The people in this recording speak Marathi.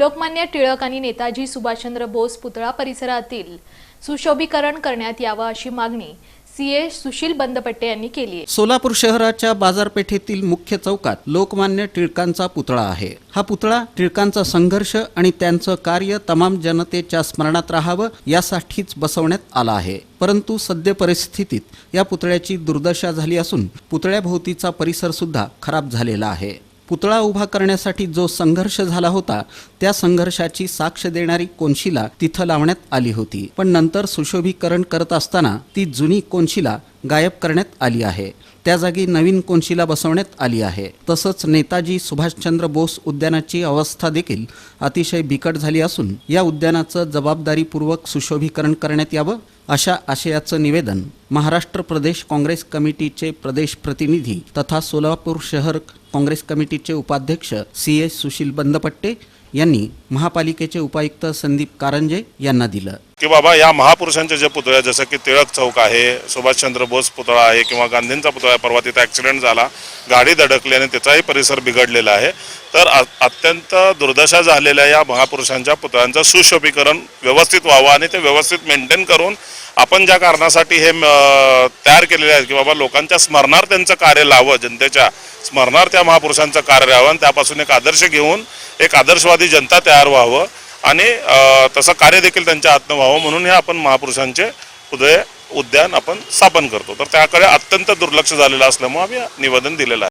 लोकमान्य टिळक आणि नेताजी सुभाषचंद्र बोस पुतळा परिसरातील सुशोभीकरण करण्यात यावं अशी मागणी सीए सुशील बंदपट्टे यांनी केली आहे. सोलापूर शहराच्या बाजारपेठेतील मुख्य चौकात लोकमान्य टिळकांचा पुतळा आहे. हा पुतळा टिळकांचा संघर्ष आणि त्यांचं कार्य तमाम जनतेच्या स्मरणात राहावं यासाठीच बसवण्यात आला आहे. परंतु सद्य परिस्थितीत या पुतळ्याची दुर्दशा झाली असून पुतळ्याभोवतीचा परिसर सुद्धा खराब झालेला आहे. पुतळा उभा करण्यासाठी जो संघर्ष झाला होता त्या संघर्षाची साक्ष देणारी कोनशिला तिथं लावण्यात आली होती. पण नंतर सुशोभीकरण करत असताना ती जुनी कोनशिला गायब करण्यात आली आहे. त्या जागी नवीन कोनशिला बसवण्यात आली आहे. तसंच नेताजी सुभाषचंद्र बोस उद्यानाची अवस्था देखील अतिशय बिकट झाली असून या उद्यानाचं जबाबदारीपूर्वक सुशोभीकरण करण्यात यावं अशा आशयाचं निवेदन महाराष्ट्र प्रदेश काँग्रेस कमिटीचे प्रदेश प्रतिनिधी तथा सोलापूर शहर काँग्रेस कमिटीचे उपाध्यक्ष सी एस सुशील बंदपट्टे यांनी महापालिकेचे उपायुक्त संदीप कारंजे यांना दिलं. की बाबा या महापुरुषांच्या ज्या पुतळ्या जसं की टिळक चौक आहे सुभाषचंद्र बोस पुतळा आहे किंवा गांधींचा पुतळा आहे परवा तिथे ॲक्सिडेंट झाला गाडी धडकली आणि त्याचाही परिसर बिघडलेला आहे तर अत्यंत दुर्दशा झालेल्या या महापुरुषांच्या पुतळ्यांचं सुशोभीकरण व्यवस्थित व्हावं आणि ते व्यवस्थित मेंटेन करून आपण ज्या कारणासाठी हे तयार केलेले आहेत की बाबा लोकांच्या स्मरणार्थ त्यांचं कार्य लावं जनतेच्या स्मरणार्थ त्या महापुरुषांचं कार्य लावं आणि त्यापासून एक आदर्श घेऊन एक आदर्शवादी जनता तयार व्हावं आणि तसं कार्य देखील त्यांच्या हातनं व्हावं म्हणून हे आपण महापुरुषांचे उदय उद्यान आपण स्थापन करतो. तर त्याकडे अत्यंत दुर्लक्ष झालेलं असल्यामुळे आम्ही निवेदन दिलेलं आहे.